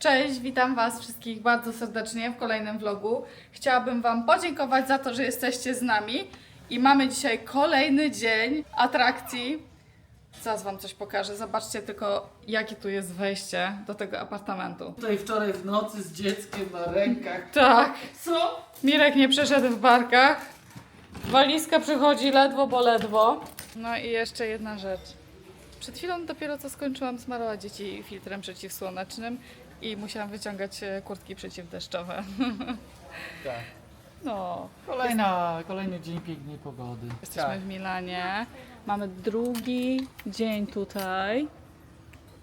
Cześć, witam Was wszystkich bardzo serdecznie w kolejnym vlogu. Chciałabym Wam podziękować za to, że jesteście z nami i mamy dzisiaj kolejny dzień atrakcji. Zaraz Wam coś pokażę. Zobaczcie tylko, jakie tu jest wejście do tego apartamentu. Tutaj wczoraj w nocy z dzieckiem na rękach. Tak, Co? Mirek nie przeszedł w barkach. Walizka przychodzi ledwo, bo ledwo. No i jeszcze jedna rzecz. Przed chwilą dopiero co skończyłam smarować dzieci filtrem przeciwsłonecznym i musiałam wyciągać e, kurtki przeciwdeszczowe. Tak. No, Kolejna, kolejny dzień pięknej pogody. jesteśmy Tak. w Milanie. Mamy drugi dzień tutaj.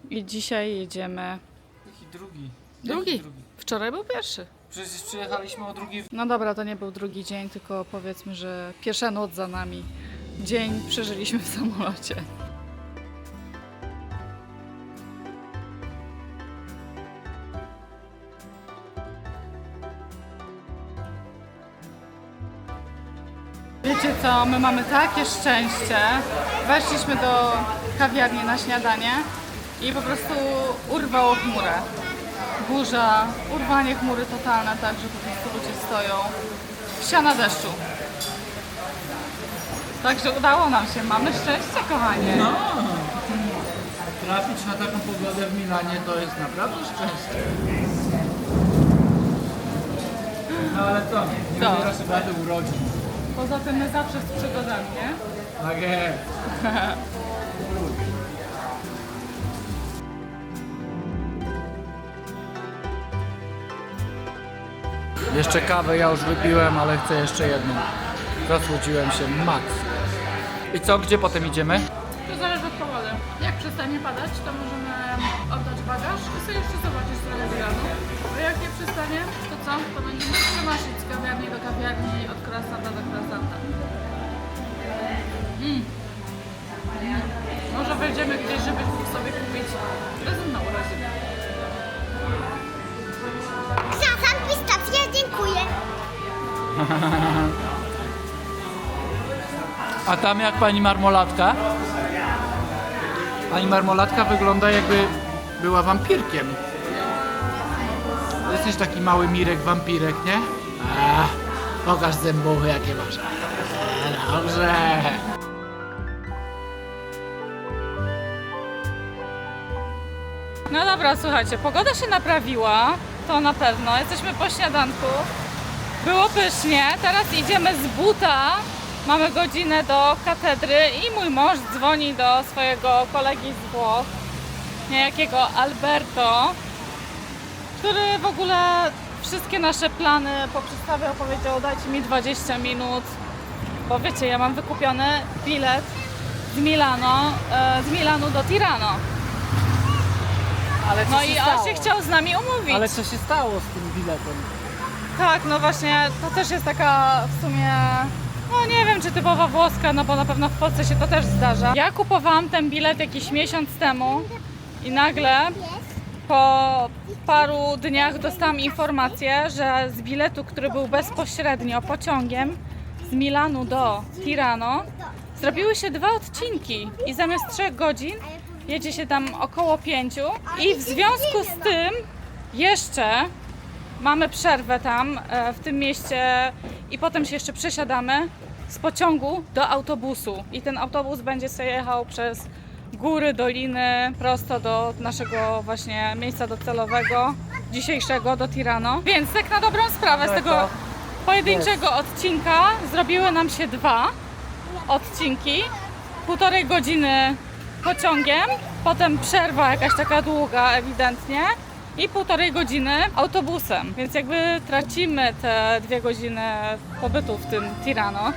I dzisiaj jedziemy. Jaki drugi? Drugi. Jaki drugi? Wczoraj był pierwszy. Przecież przyjechaliśmy o drugiej w... No dobra, to nie był drugi dzień, tylko powiedzmy, że pierwsza noc za nami. Dzień przeżyliśmy w samolocie. Wiecie co, my mamy takie szczęście. Weszliśmy do kawiarni na śniadanie i po prostu urwało chmurę. Burza, urwanie chmury totalne, tak, że po prostu ludzie stoją w siana deszczu. Także udało nam się, mamy szczęście, kochanie. No! Trafić na taką pogodę w Milanie to jest naprawdę szczęście. No ale to, nie Co? wybierasz daty urodzin. Poza tym my zawsze z przygodami, nie? Tak jest. Jeszcze kawę ja już wypiłem, ale chcę jeszcze jedną. Zasłudziłem się max. I co, gdzie potem idziemy? To zależy od pogody. Jak przestanie padać, to możemy oddać bagaż i sobie jeszcze zobaczyć trochę wyjazdu. A jak nie przestanie, to co? To będziemy przenosić z kawiarni do kawiarni, od krasanta do krasanta. Mm. Mm. Może wejdziemy gdzieś, mógł sobie kupić prezent na urodziny. Zasan pistacja, dziękuję. A tam jak pani marmolatka? Pani marmolatka wygląda jakby była wampirkiem. Jesteś taki mały Mirek wampirek, nie? A, pokaż zębuchy jakie masz. E, dobrze. No dobra, słuchajcie, pogoda się naprawiła, to na pewno. Jesteśmy po śniadanku. Było pysznie. Teraz idziemy z buta. Mamy godzinę do katedry i mój mąż dzwoni do swojego kolegi z Włoch, niejakiego Alberto, który w ogóle wszystkie nasze plany poprzestawiał, powiedział dajcie mi 20 minut, bo wiecie, ja mam wykupiony bilet z Milano, e, z Milanu do Tirano. Ale co No się i stało? on się chciał z nami umówić. Ale co się stało z tym biletem? Tak, no właśnie, to też jest taka w sumie, no nie wiem czy typowa włoska, no bo na pewno w Polsce się to też zdarza. Ja kupowałam ten bilet jakiś miesiąc temu i nagle po paru dniach dostałam informację, że z biletu, który był bezpośrednio pociągiem z Milanu do Tirano, zrobiły się dwa odcinki i zamiast trzech godzin jedzie się tam około pięciu. I w związku z tym jeszcze mamy przerwę tam e, w tym mieście i potem się jeszcze przesiadamy z pociągu do autobusu. I ten autobus będzie sobie jechał przez góry, doliny, prosto do naszego właśnie miejsca docelowego dzisiejszego, do Tirano. Więc tak na dobrą sprawę z tego pojedynczego odcinka zrobiły nam się dwa odcinki, półtorej godziny pociągiem, potem przerwa jakaś taka długa ewidentnie i półtorej godziny autobusem, więc jakby tracimy te dwie godziny pobytu w tym Tirano.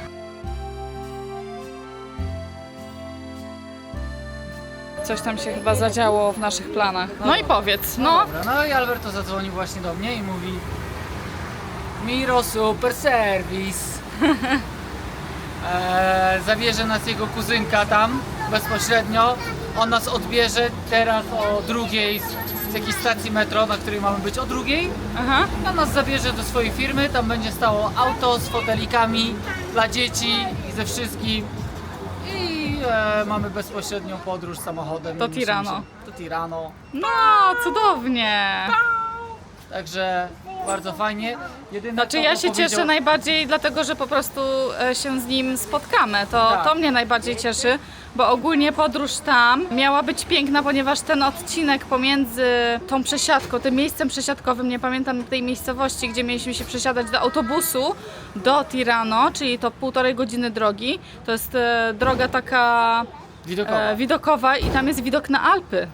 Coś tam się chyba zadziało w naszych planach. No i powiedz, no. Dobra, no i Alberto zadzwonił właśnie do mnie i mówi Miro super serwis eee, Zawiezie nas jego kuzynka tam bezpośrednio On nas odbierze teraz o drugiej z, z jakiejś stacji metro, na której mamy być o drugiej Aha. On nas zabierze do swojej firmy, tam będzie stało auto z fotelikami dla dzieci i ze wszystkim e, mamy bezpośrednią podróż samochodem. Do Nie musimy Tirano. się- Do Tirano. No, cudownie. Także bardzo fajnie. Jedyne, Znaczy co ja się cieszę najbardziej dlatego, że po prostu e, się z nim spotkamy. To, Tak. to mnie najbardziej cieszy, bo ogólnie podróż tam miała być piękna, ponieważ ten odcinek pomiędzy tą przesiadką, tym miejscem przesiadkowym, nie pamiętam tej miejscowości, gdzie mieliśmy się przesiadać do autobusu do Tirano, czyli to półtorej godziny drogi. To jest e, droga taka e, widokowa i tam jest widok na Alpy.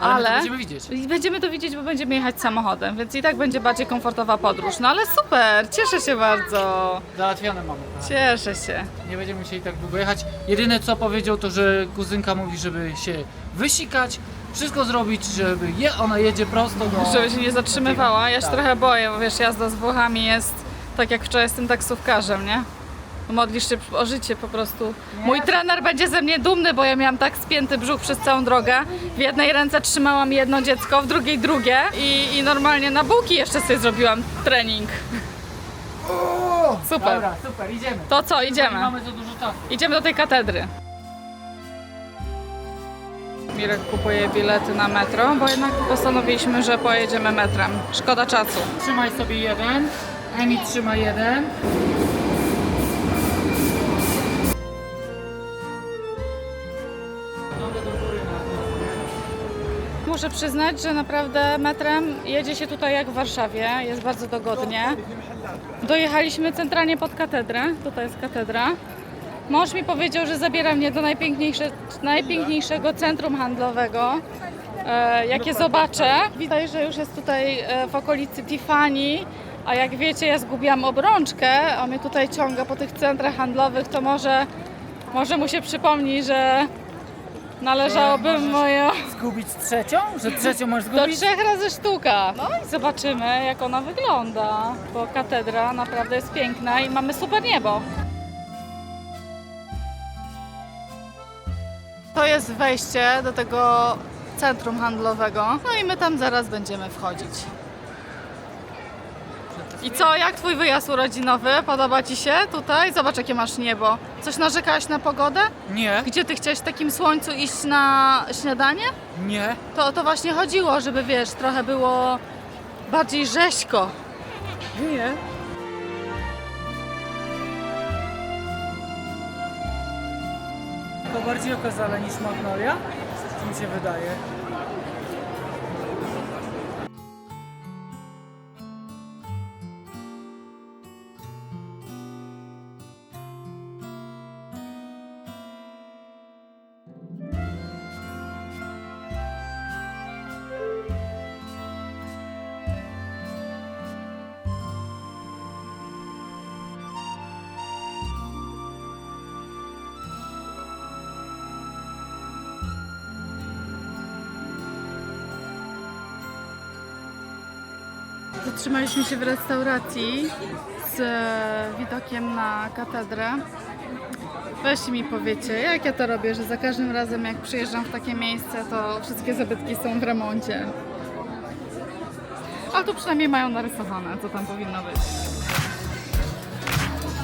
Ale my to będziemy widzieć. będziemy to widzieć, bo będziemy jechać samochodem, więc i tak będzie bardziej komfortowa podróż. No ale super, cieszę się bardzo. Załatwione mamy. kochani. Cieszę się. Nie będziemy musieli tak długo jechać. Jedyne co powiedział to, że kuzynka mówi, żeby się wysikać, wszystko zrobić, żeby je, ona jedzie prosto do... Żeby się nie zatrzymywała. Ja się Tak. trochę boję, bo wiesz, jazda z Włochami jest tak jak wczoraj z tym taksówkarzem, nie? Modlisz się o życie po prostu. Mój trener będzie ze mnie dumny, bo ja miałam tak spięty brzuch przez całą drogę. W jednej ręce trzymałam jedno dziecko, w drugiej drugie i, i normalnie na bułki jeszcze sobie zrobiłam trening. Super. Dobra, super, idziemy. To co, idziemy? mamy za dużo czasu. Idziemy do tej katedry. Mirek kupuje bilety na metro, bo jednak postanowiliśmy, że pojedziemy metrem. Szkoda czasu. Trzymaj sobie jeden, Emi trzyma jeden. Muszę przyznać, że naprawdę metrem jedzie się tutaj jak w Warszawie. Jest bardzo dogodnie. Dojechaliśmy centralnie pod katedrę. Tutaj jest katedra. Mąż mi powiedział, że zabiera mnie do najpiękniejsze, najpiękniejszego centrum handlowego, e, jakie zobaczę. Widać, że już jest tutaj e, w okolicy Tiffany, a jak wiecie, ja zgubiłam obrączkę, a mnie tutaj ciąga po tych centrach handlowych, to może, może mu się przypomni, że należałoby moją... Zgubić trzecią? Że trzecią możesz Do zgubić? trzech razy sztuka. No i zobaczymy, jak ona wygląda, bo katedra naprawdę jest piękna i mamy super niebo. To jest wejście do tego centrum handlowego. No i my tam zaraz będziemy wchodzić. I co, jak twój wyjazd urodzinowy? Podoba ci się tutaj? Zobacz, jakie masz niebo. Coś narzekałaś na pogodę? Nie, Gdzie ty chciałeś w takim słońcu iść na śniadanie? nie. To o to właśnie chodziło, żeby wiesz, trochę było bardziej rzeźko. Nie. To bardziej okazale niż Magnolia? Co mi się wydaje? Zatrzymaliśmy się w restauracji z e, widokiem na katedrę. Weźcie mi powiecie, jak ja to robię, że za każdym razem jak przyjeżdżam w takie miejsce, to wszystkie zabytki są w remoncie. Ale tu przynajmniej mają narysowane, co tam powinno być.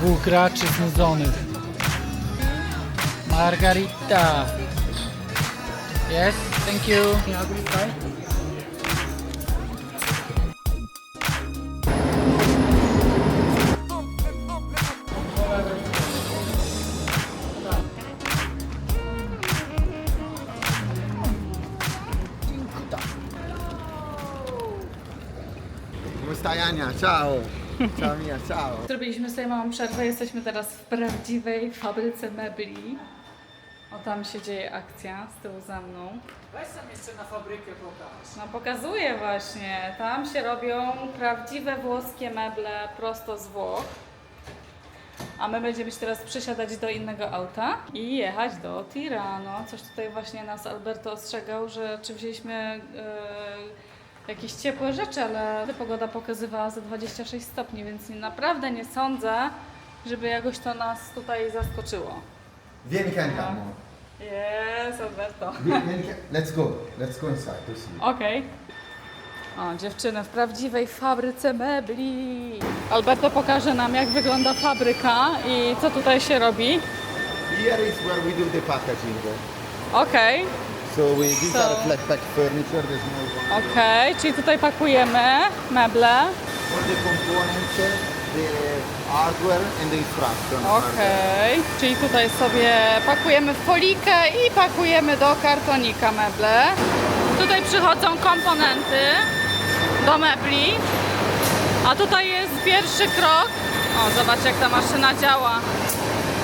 Dwóch graczy znudzonych. Margarita. Yes, thank you. Come Ciao! Ciao Mia, ciao! Zrobiliśmy sobie małą przerwę, jesteśmy teraz w prawdziwej fabryce mebli. O tam się dzieje akcja z tyłu za mną. Weź sam jeszcze na fabrykę pokaż. No pokazuję właśnie. Tam się robią prawdziwe włoskie meble prosto z Włoch. A my będziemy się teraz przesiadać do innego auta i jechać do Tirano. Coś tutaj właśnie nas Alberto ostrzegał, że czy wzięliśmy e, jakieś ciepłe rzeczy, ale pogoda pokazywała za 26 stopni, więc naprawdę nie sądzę, żeby jakoś to nas tutaj zaskoczyło. Vieni cantamo. Jest, Alberto. Let's go, let's go inside to see. Okej. O, dziewczyny w prawdziwej fabryce mebli. Alberto pokaże nam, jak wygląda fabryka i co tutaj się robi. Here is where we do the packaging. Okej. So we, these So- are flat pack furniture. There's no Okej, czyli tutaj pakujemy meble. all the components, the hardware and the instruction. Okej, czyli tutaj sobie pakujemy w folikę i pakujemy do kartonika meble. Tutaj przychodzą komponenty do mebli. A tutaj jest pierwszy krok. O, zobacz jak ta maszyna działa.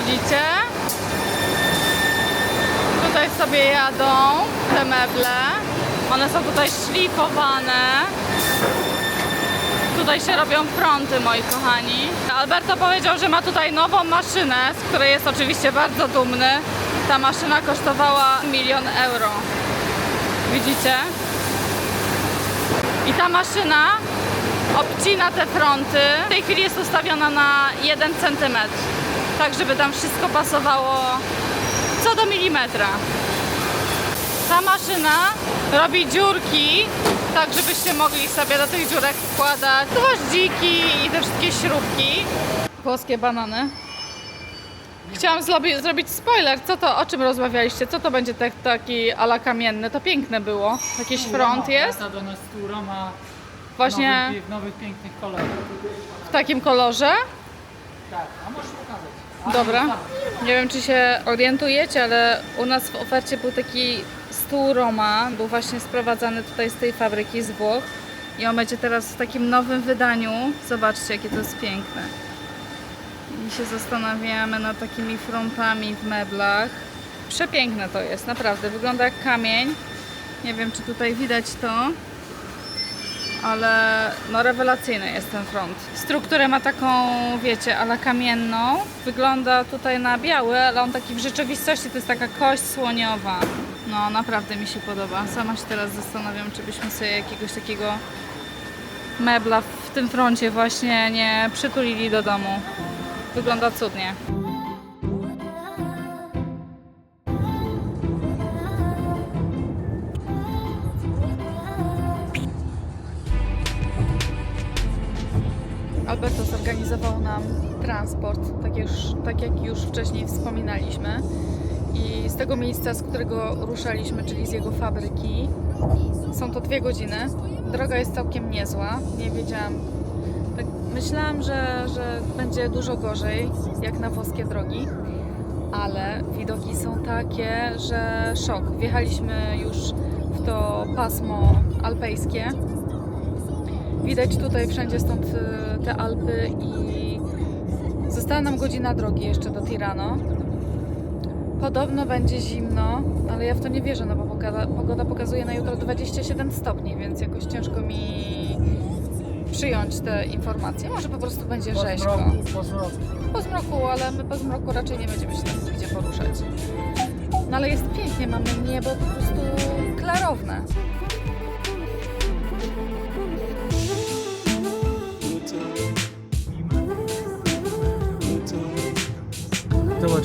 Widzicie? Tutaj sobie jadą te meble. One są tutaj szlifowane. Tutaj się robią fronty, moi kochani. Alberto powiedział, że ma tutaj nową maszynę, z której jest oczywiście bardzo dumny. Ta maszyna kosztowała milion euro. Widzicie? I ta maszyna obcina te fronty. W tej chwili jest ustawiona na 1 cm. Tak, żeby tam wszystko pasowało co do milimetra. Ta maszyna robi dziurki, tak żebyście mogli sobie do tych dziurek wkładać gwoździki i te wszystkie śrubki. Włoskie banany. Chciałam zrobi- zrobić spoiler, co to, o czym rozmawialiście, co to będzie tak, taki ala kamienny, to piękne było. Jakiś front jest, Wraca do nas tu Roma właśnie nowych, nowych pięknych kolorów. w takim kolorze. Tak, a. A, Dobra. Nie wiem, czy się orientujecie, ale u nas w ofercie był taki stół Roma. Był właśnie sprowadzany tutaj z tej fabryki z Włoch. I on będzie teraz w takim nowym wydaniu. Zobaczcie, jakie to jest piękne. I się zastanawiamy nad takimi frontami w meblach. Przepiękne to jest, naprawdę. Wygląda jak kamień. Nie wiem, czy tutaj widać to ale no rewelacyjny jest ten front. Strukturę ma taką, wiecie, ale kamienną. Wygląda tutaj na biały, ale on taki w rzeczywistości to jest taka kość słoniowa. No naprawdę mi się podoba. Sama się teraz zastanawiam, czy byśmy sobie jakiegoś takiego mebla w tym froncie właśnie nie przytulili do domu. Wygląda cudnie. Zorganizował nam transport, tak, już, tak jak już wcześniej wspominaliśmy. I z tego miejsca, z którego ruszaliśmy, czyli z jego fabryki, są to dwie godziny. Droga jest całkiem niezła. Nie wiedziałam. Tak myślałam, że, że będzie dużo gorzej, jak na włoskie drogi, ale widoki są takie, że szok. Wjechaliśmy już w to pasmo alpejskie. Widać tutaj wszędzie stąd y, te Alpy i została nam godzina drogi jeszcze do Tirano. Podobno będzie zimno, ale ja w to nie wierzę, no bo pogoda, pogoda pokazuje na jutro 27 stopni, więc jakoś ciężko mi przyjąć te informacje. Może po prostu będzie Po rzeźko. zmroku, po zmroku. Po zmroku, ale my po zmroku raczej nie będziemy się tam nigdzie poruszać. No ale jest pięknie, mamy niebo po prostu klarowne.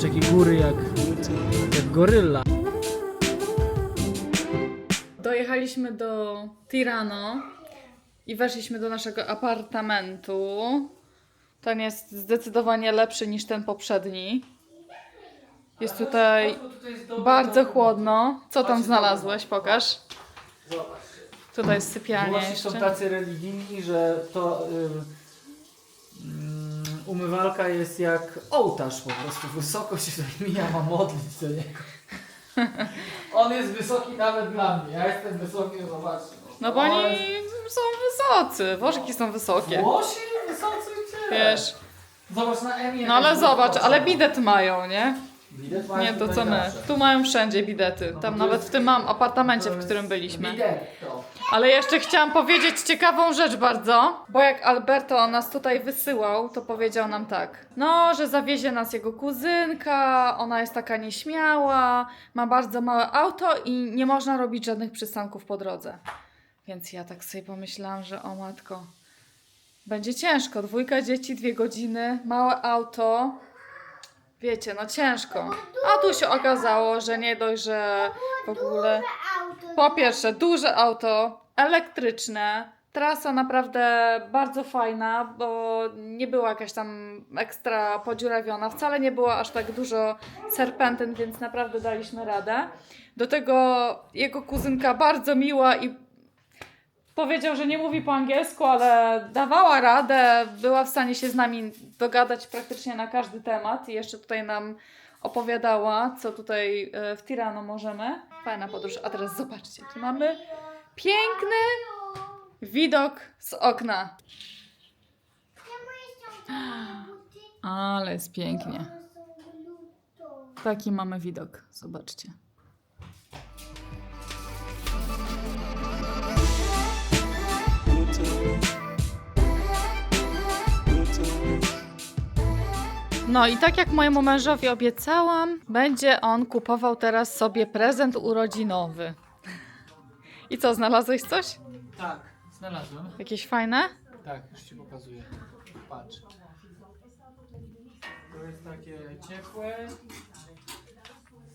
Jakie góry jak, jak gorylla. Dojechaliśmy do Tirano i weszliśmy do naszego apartamentu. Ten jest zdecydowanie lepszy niż ten poprzedni. Jest tutaj bardzo chłodno. Co tam znalazłeś? Pokaż. Zobacz. Tutaj jest sypialnia Włosi są jeszcze. tacy religijni, że to ym, umywalka jest jak ołtarz po prostu. Wysoko się mija, ma modlić do niego. On jest wysoki nawet dla mnie. Ja jestem wysoki, no zobaczcie. No bo oni są wysocy. Włożki są wysokie. Włosi wysocy gdzie? Wiesz. Zobacz na Emię. No ale zobacz, ale bidet mają, nie? Bidet mają Nie to co my. Tu mają wszędzie bidety. No Tam to nawet jest- w tym mam apartamencie, w którym byliśmy. Bidet to. Ale jeszcze chciałam powiedzieć ciekawą rzecz bardzo, bo jak Alberto nas tutaj wysyłał, to powiedział nam tak. No, że zawiezie nas jego kuzynka, ona jest taka nieśmiała, ma bardzo małe auto i nie można robić żadnych przystanków po drodze. Więc ja tak sobie pomyślałam, że o matko, będzie ciężko. Dwójka dzieci, dwie godziny, małe auto. Wiecie, no ciężko. A tu się okazało, że nie dość, że w ogóle... Po pierwsze, duże auto, elektryczne, Trasa naprawdę bardzo fajna, bo nie była jakaś tam ekstra podziurawiona. Wcale nie było aż tak dużo serpentyn, więc naprawdę daliśmy radę. Do tego jego kuzynka bardzo miła i powiedział, że nie mówi po angielsku, ale dawała radę, była w stanie się z nami dogadać praktycznie na każdy temat i jeszcze tutaj nam opowiadała, co tutaj e, w Tirano możemy. Fajna podróż. A teraz zobaczcie, tu mamy piękny widok z okna. Ale jest pięknie. Taki mamy widok, zobaczcie. No i tak jak mojemu mężowi obiecałam, będzie on kupował teraz sobie prezent urodzinowy. I co, znalazłeś coś? Tak, znalazłem. Jakieś fajne? Tak, już ci pokazuję. Patrz. To jest takie ciepłe,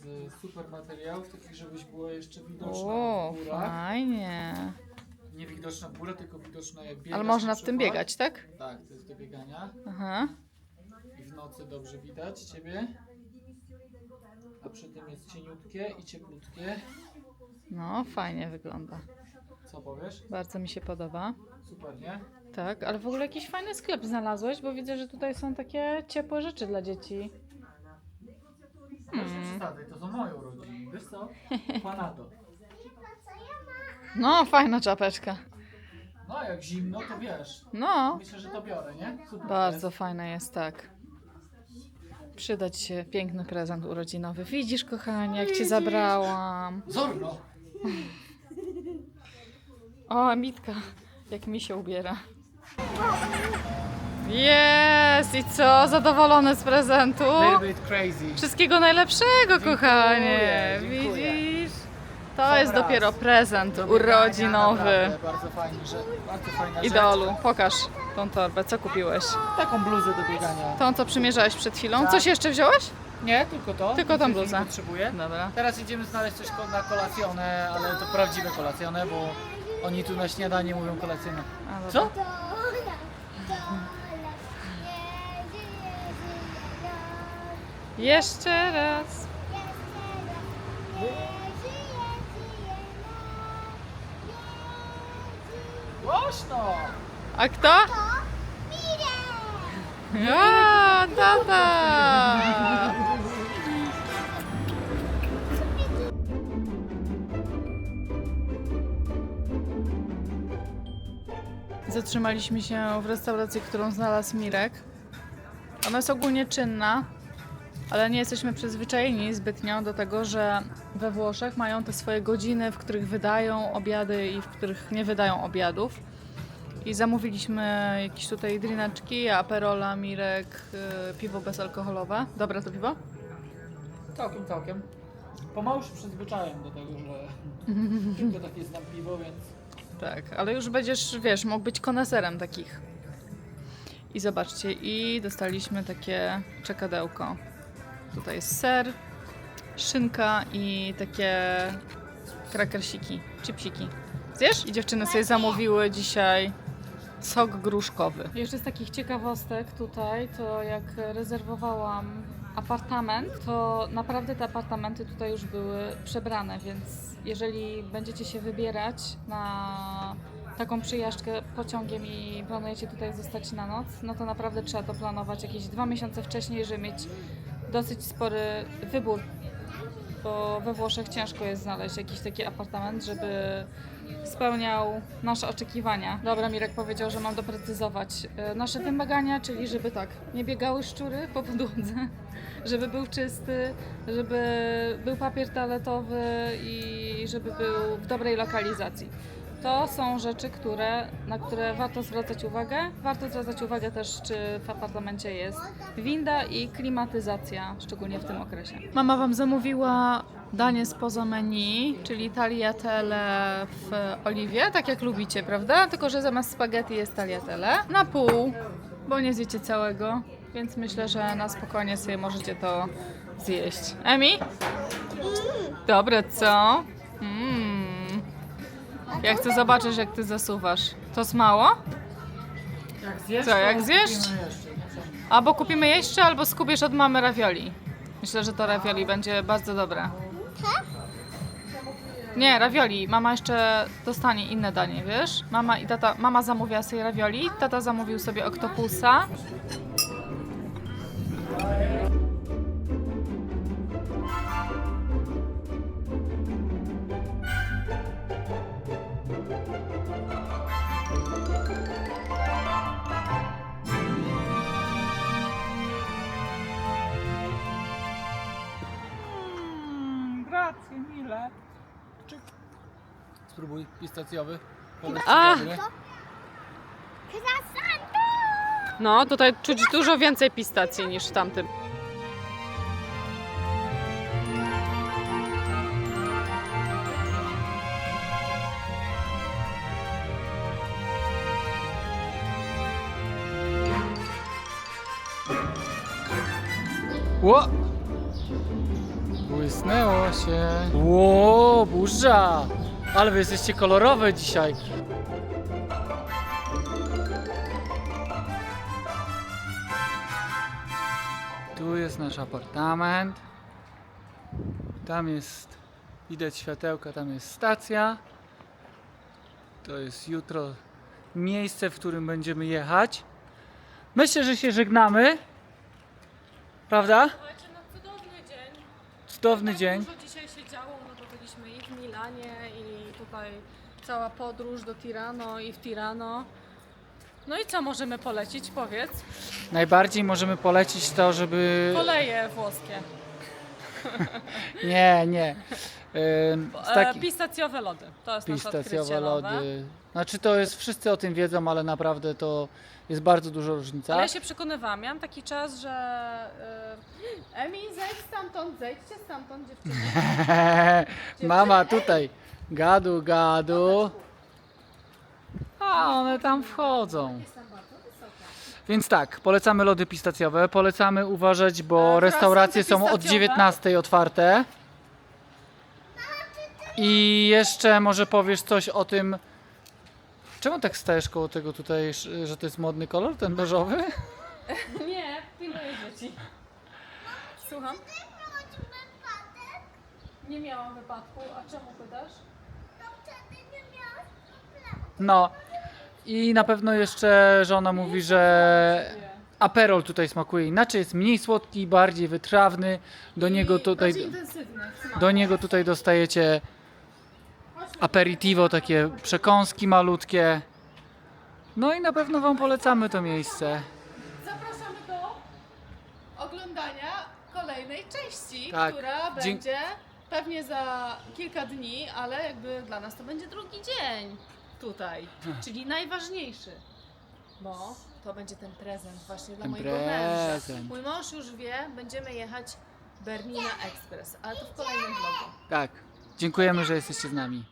z super materiałów, takich żebyś była jeszcze widoczna O, w górach. fajnie. Nie widoczna w górę, tylko widoczna jak biegasz Ale można na w tym przykład. biegać, tak? Tak, to jest do biegania. Aha. W nocy dobrze widać Ciebie. A przy tym jest cieniutkie i cieplutkie. No, fajnie wygląda. Co powiesz? Bardzo mi się podoba. Super, nie? Tak, ale w ogóle jakiś fajny sklep znalazłeś, bo widzę, że tutaj są takie ciepłe rzeczy dla dzieci. Przesady, to są moje urodziny. Wiesz co? Panado. No, fajna czapeczka. No, jak zimno, to wiesz. No, Myślę, że to biorę, nie? Super. bardzo fajna jest, tak. Przydać się piękny prezent urodzinowy. Widzisz, kochanie, jak cię zabrałam. Zorno! O, Mitka, jak mi się ubiera. Jest! I co? Zadowolony z prezentu? Little bit crazy. Wszystkiego najlepszego, kochanie. dziękuję. Widzisz? To Są jest raz. dopiero prezent urodzinowy. naprawdę Bardzo fajnie, że bardzo fajna Idolu, pokaż tą torbę. Co kupiłeś? Taką bluzę do biegania. Tą, co przymierzałeś przed chwilą. Tak. Coś jeszcze wziąłeś? Nie, tylko to. Tylko tą Nic bluzę. Nie potrzebuję. Dobra. Teraz idziemy znaleźć coś na kolacjonę, ale to prawdziwe kolacjonę, bo oni tu na śniadanie mówią kolacjonę. A, Co? Jeszcze raz. Głośno! A kto? A, tata! Zatrzymaliśmy się w restauracji, którą znalazł Mirek. Ona jest ogólnie czynna, ale nie jesteśmy przyzwyczajeni zbytnio do tego, że we Włoszech mają te swoje godziny, w których wydają obiady i w których nie wydają obiadów. I zamówiliśmy jakieś tutaj drineczki, aperola, Mirek, yy, piwo bezalkoholowe. Dobre to piwo? Całkiem, całkiem. Pomału się przyzwyczaiłem do tego, że tylko takie znam piwo, więc Tak, ale już będziesz, wiesz, mógł być koneserem takich. I zobaczcie, i dostaliśmy takie czekadełko. Tutaj jest ser, szynka i takie krakersiki, chipsiki. Zjesz? I dziewczyny sobie zamówiły dzisiaj sok gruszkowy. Jeszcze z takich ciekawostek tutaj, to jak rezerwowałam apartament, to naprawdę te apartamenty tutaj już były przebrane, więc jeżeli będziecie się wybierać na taką przyjażdżkę pociągiem i planujecie tutaj zostać na noc, no to naprawdę trzeba to planować jakieś dwa miesiące wcześniej, żeby mieć dosyć spory wybór, bo we Włoszech ciężko jest znaleźć jakiś taki apartament, żeby spełniał nasze oczekiwania. Dobra, Mirek powiedział, że mam doprecyzować e, nasze wymagania, czyli żeby tak, nie biegały szczury po podłodze, żeby był czysty, żeby był papier toaletowy i żeby był w dobrej lokalizacji. To są rzeczy, które, na które warto zwracać uwagę. Warto zwracać uwagę też, czy w apartamencie jest winda i klimatyzacja, szczególnie w tym okresie. Mama Wam zamówiła danie spoza menu, czyli tagliatelle w oliwie, tak jak lubicie, prawda? Tylko, że zamiast spaghetti jest tagliatelle na pół, bo nie zjecie całego, więc myślę, że na spokojnie sobie możecie to zjeść. Emi? Dobre, co? Ja chcę zobaczyć, jak ty zasuwasz. To jest mało? Jak zjesz, Co, to jak zjesz? kupimy jeszcze. Albo kupimy jeszcze, albo skupisz od mamy ravioli. Myślę, że to ravioli będzie bardzo dobre. Nie, ravioli. Mama jeszcze dostanie inne danie, wiesz? Mama i tata, mama zamówiła sobie ravioli, tata zamówił sobie oktopusa. Grazie mille. Spróbuj pistacjowy. A! Croissant. No, tutaj czuć dużo więcej pistacji niż w tamtym. Się. Ło, burza! Ale wy jesteście kolorowe dzisiaj. Tu jest nasz apartament. Tam jest, widać światełka, tam jest stacja. To jest jutro miejsce, w którym będziemy jechać. Myślę, że się żegnamy. Prawda? Słuchajcie, no cudowny dzień. Cudowny tak dzień. Dużo dzisiaj się działo, no bo byliśmy i w Milanie, i tutaj cała podróż do Tirano i w Tirano. No i co możemy polecić, powiedz? Najbardziej możemy polecić to, żeby. Koleje włoskie. Nie, nie. Ym, z E, taki... pistacjowe lody. To jest nasze Pistacjowe odkrycie nowe. lody. Znaczy to jest, wszyscy o tym wiedzą, ale naprawdę to jest bardzo dużo różnica. Ale ja się przekonywałam, miałam taki czas, że... E, Emi, zejdź stamtąd, zejdźcie stamtąd, dziewczyny. Mama tutaj. Gadu, gadu. A one tam wchodzą. Więc tak, polecamy lody pistacjowe. Polecamy uważać, bo E, restauracje są od pistacjowe. 19 otwarte. I jeszcze może powiesz coś o tym. Czemu tak stajesz koło tego tutaj, że to jest modny kolor, ten beżowy? Nie, pilnuję dzieci. Słucham? Nie miałam wypadku, a czemu pytasz? No. I na pewno jeszcze żona mówi, że aperol tutaj smakuje inaczej, jest mniej słodki, bardziej wytrawny. Do niego tutaj intensywny. do niego tutaj dostajecie aperitivo, takie przekąski malutkie. No i na pewno wam polecamy to miejsce. Zapraszamy do oglądania kolejnej części, Tak. która Dzie- będzie pewnie za kilka dni, ale jakby dla nas to będzie drugi dzień tutaj, czyli najważniejszy, bo to będzie ten prezent właśnie dla Ten mojego męża. prezent. Mój mąż już wie, będziemy jechać Bernina Express, ale to w kolejnym vlogu. Tak. Dziękujemy, że jesteście z nami.